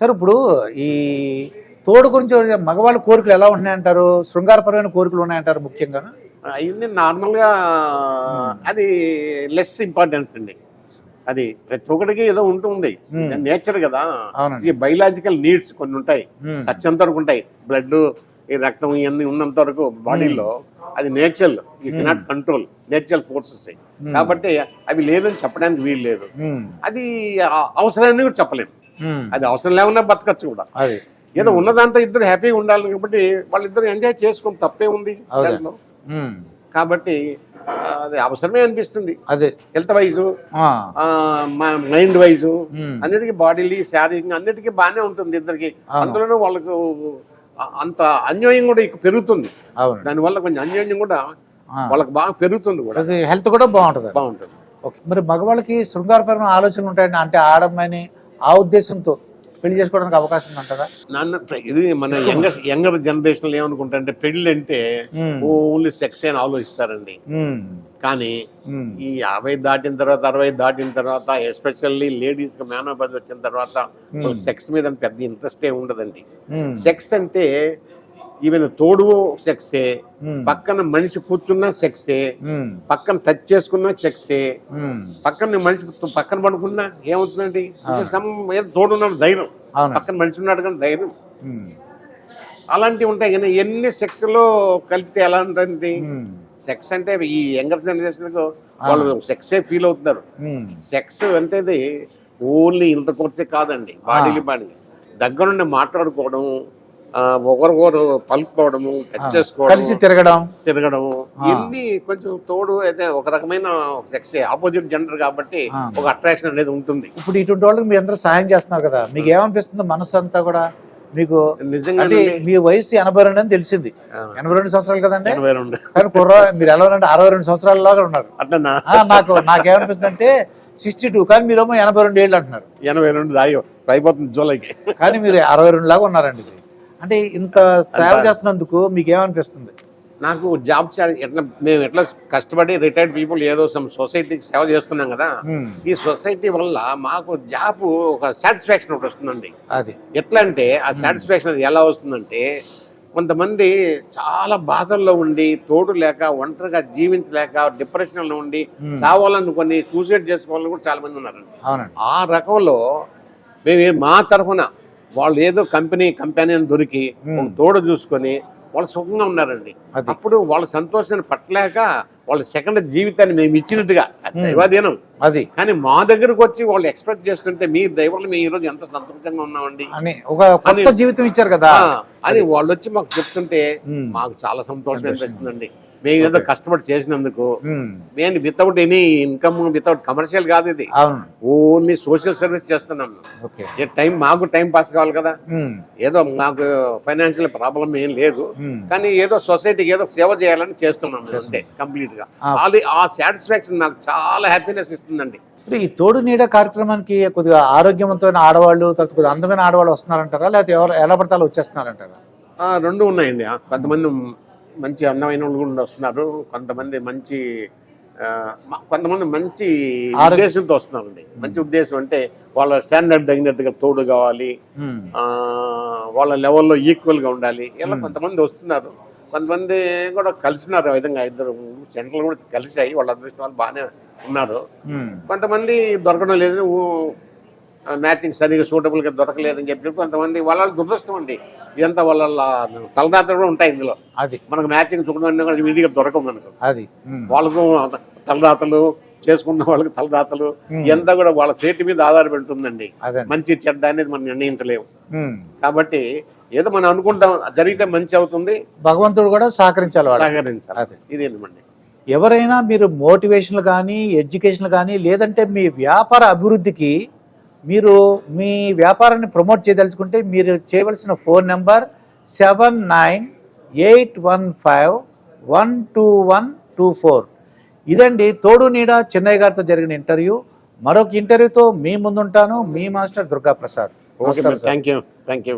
Sir ఇప్పుడు ఈ తోడు గురించి మగవాళ్ళ కోరికలు ఎలా ఉన్నాయంటారు శృంగారపరమైన కోరికలు ఉన్నాయంటారు ముఖ్యంగా? అయింది నార్మల్గా అది లెస్ ఇంపార్టెన్స్ అండి. అది ప్రతి ఒక్కడికి ఏదో ఉంటుంది Hmm. నేచర్ కదా. అవునండి. ఈ బయలాజికల్ నీడ్స్ కొన్ని ఉంటాయి. Hmm. సత్యంత వరకు ఉంటాయి. బ్లడ్ ఈ రక్తం ఇవన్నీ ఉన్నంత వరకు బాడీలో అది nature you cannot control natural forces కాబట్టి అవి లేదని చెప్పడానికి వీలు లేదు. అది అవసరాన్ని కూడా చెప్పలేము అది అవసరం లేకుండా బతకచ్చు కూడా. అది. ఏదో ఉన్నదాంతో ఇద్దరు హ్యాపీగా ఉండాలి కాబట్టి వాళ్ళిద్దరు ఎంజాయ్ చేసుకుని తప్పే ఉంది. దాంట్లో. కాబట్టి అది అవసరమే అనిపిస్తుంది. అదే. హెల్త్ వైజు ఆ, మైండ్ వైజు అన్నిటికీ బాడీలీ శారీరకంగా అన్నిటికీ బాగానే ఉంటుంది ఇద్దరికి. అందులోనూ వాళ్ళకు అంత అన్యోన్యం కూడా పెరుగుతుంది. దానివల్ల కొంచెం అన్యోన్యం కూడా వాళ్ళకి బాగా పెరుగుతుంది కూడా. అది హెల్త్ కూడా బాగుంటుంది. బాగుంటుంది. ఓకే. మరి మగవాళ్ళకి శృంగారపరమైన ఆలోచనలు ఉంటాయండి. అంటే ఆడమ్మని ఆ ఉద్దేశంతో పెళ్ళి చేసుకోవడానికి అవకాశం ఉందంటారా? నాన్న ఇది మన యంగర్ యంగర్ జనరేషన్ ఏమనుకుంటారంటే పెళ్ళి అంటే ఓన్లీ సెక్స్ అని ఆలోచిస్తారండి. కానీ ఈ యాభై దాటిన తర్వాత అరవై దాటిన తర్వాత ఎస్పెషల్లీ లేడీస్కి మేనోపతి వచ్చిన తర్వాత. సెక్స్ మీద పెద్ద ఇంట్రెస్ట్ ఏ ఉండదండి సెక్స్ అంటే ఈవెన్ తోడు సెక్సే పక్కన మనిషి కూర్చున్న సెక్సే పక్కన టచ్ చేసుకున్న సెక్సే పక్కన మనిషి పక్కన పడుకున్నా ఏమవుతుందండి? తోడున్నాడు ధైర్యం. పక్కన మనిషి ఉన్నాడు కానీ ధైర్యం. అలాంటివి ఉంటాయి కానీ ఎన్ని సెక్స్లో కలిపితే ఎలా ఉంటుంది సెక్స్ అంటే ఈ యంగర్ జనరేషన్ వాళ్ళు సెక్సే ఫీల్ అవుతున్నారు. సెక్స్ అంటే ఓన్లీ ఇంటర్ కోర్సే కాదండి. బాడీలు బాడీ దగ్గరుండి మాట్లాడుకోవడం ఒకరికొకరు పలుకోవడము టచ్ చేసుకోవడం కలిసి తిరగడం. తిరగడం ఆ. ఇవన్నీ కొంచెం తోడు అయితే ఒక రకమైన సెక్స్ ఆపోజిట్ జెండర్ కాబట్టి. ఒక అట్రాక్షన్ అనేది ఉంటుంది. ఇప్పుడు ఇటువంటి వాళ్ళకి మీరు అందరూ సహాయం చేస్తున్నారు కదా. మీకు ఏమనిపిస్తుంది మనసు అంతా కూడా? మీకు నిజంగా అంటే మీ వయసు ఎనభై రెండు అని తెలిసింది. ఎనభై రెండు సంవత్సరాలు కదండి? ఎనభై రెండు. కానీ కుర్ర మీరు ఎలా ఉన్నారంటే అరవై రెండు సంవత్సరాలలాగా ఉన్నారు. నాకు నాకేమనిపిస్తుంది అంటే సిక్స్టీ టూ కానీ మీరేమో ఎనభై రెండు ఏళ్ళు అంటున్నారు. ఎనభై రెండు అయిపోతుంది జూలైకి. కానీ మీరు అరవై రెండు లాగా ఉన్నారండి. అంటే ఇంత సేవ చేస్తున్నందుకు మీకు ఏమనిపిస్తుంది నాకు జాబ్ ఎట్లా మేము ఎట్లా కష్టపడి రిటైర్డ్ పీపుల్ ఏదో సమ్ సొసైటీకి సేవ చేస్తున్నాం కదా ఈ సొసైటీ వల్ల మాకు జాబ్ ఒక సాటిస్ఫాక్షన్ ఒకటి వస్తుందండి. అది. ఎట్లా అంటే ఆ సాటిస్ఫాక్షన్ ఎలా వస్తుందంటే కొంతమంది చాలా బాధల్లో ఉండి తోడు లేక ఒంటరిగా జీవించలేక డిప్రెషన్లో ఉండి Hmm. చావాలనుకొని సూసైడ్ చేసుకోవాలని కూడా చాలా మంది ఉన్నారండి. అవునండి. ఆ రకంలో మేము మా తరఫున వాళ్ళు ఏదో కంపెనీ కంపెనీ దొరికి తోడు చూసుకొని వాళ్ళు సుఖంగా ఉన్నారండి. అప్పుడు వాళ్ళ సంతోషాన్ని పట్టలేక వాళ్ళ సెకండ్ జీవితాన్ని మేము ఇచ్చినట్టుగా. దైవాధీనం. అది. కానీ మా దగ్గరకు వచ్చి వాళ్ళు ఎక్స్పెక్ట్ చేస్తుంటే మీ దైవాలు మేము ఈరోజు ఎంత సంతోషంగా ఉన్నామండి? అని ఒక కొత్త జీవితం ఇచ్చారు కదా. అని వాళ్ళు వచ్చి మాకు చెప్తుంటే మాకు చాలా సంతోషం సంతోషం. అనిపిస్తుందండి. మేము ఏదో కష్టపడి చేసినందుకు మేము without any income without commercial కాదు ఇది. ఓన్లీ సోషల్ సర్వీస్ చేస్తున్నాం టైం మాకు టైం పాస్ కావాలి కదా. ఉమ్, ఏదో మాకు ఫైనాన్షియల్ ప్రాబ్లం ఏం లేదు. ఉమ్, కానీ ఏదో సొసైటీకి ఏదో సేవ చేయాలని చేస్తున్నాం అంతే కంప్లీట్గా. ఆ. అది ఆ సాటిస్ఫాక్షన్ నాకు చాలా హ్యాపీనెస్ ఇస్తుందండి. ఈ తోడు నీడ కార్యక్రమానికి కొద్దిగా ఆరోగ్యవంతమైన ఆడవాళ్ళు తర్వాత కొద్దిగా అందమైన ఆడవాళ్ళు వస్తున్నారంటారా? లేకపోతే ఎవరు ఎలా పడతాలో వచ్చేస్తున్నారంటారా? రెండు ఉన్నాయండి. కొంతమంది మంచి అందమైన వాళ్ళు కూడా వస్తున్నారు. కొంతమంది మంచి కొంతమంది మంచి ఉద్దేశంతో వస్తున్నారండి. మంచి ఉద్దేశం అంటే వాళ్ళ స్టాండర్డ్ తగినట్టుగా తోడు కావాలి. వాళ్ళ లెవెల్లో ఈక్వల్గా ఉండాలి. ఇలా. కొంతమంది వస్తున్నారు. కొంతమంది కూడా కలిసినారు ఆ విధంగా. ఇద్దరు సెంటర్లు కూడా కలిసాయి వాళ్ళ అదృష్టం వాళ్ళు బాగానే ఉన్నారు. కొంతమంది దొరకడం లేదు. మ్యాచింగ్ సరిగా సూటబుల్గా దొరకలేదని చెప్పి కొంతమంది వాళ్ళ దురదృష్టం అండి. ఇదంతా వాళ్ళ తలరాత్రులు కూడా ఉంటాయి ఇందులో. అది. మనకు మ్యాచింగ్ చూడడం కూడా దొరకదు మనకు. అది. వాళ్ళకు తలరాతలు చేసుకున్న వాళ్ళకి తలరాతలు Hmm. ఎంత కూడా వాళ్ళ ఫేటి మీద ఆధారపడి ఉంటుందండి అదే మంచి చెడ్డ అనేది మనం నిర్ణయించలేము. కాబట్టి ఏదో మనం అనుకుంటాం జరిగితే మంచి అవుతుంది. భగవంతుడు కూడా సహకరించాలి సహకరించాలి. అదే. ఇది ఏమండి ఎవరైనా మీరు మోటివేషన్లు కానీ ఎడ్యుకేషన్ కానీ లేదంటే మీ వ్యాపార అభివృద్ధికి మీరు మీ వ్యాపారాన్ని ప్రమోట్ చేయదలుచుకుంటే మీరు చేయవలసిన phone number seven nine eight one five one two one two four. ఇదండి తోడు నీడ చెన్నై గారితో జరిగిన ఇంటర్వ్యూ. మరొక ఇంటర్వ్యూతో మీ ముందుంటాను. మీ మాస్టర్ దుర్గా ప్రసాద్ ఓకే నమస్కారం sir. Thank you thank you.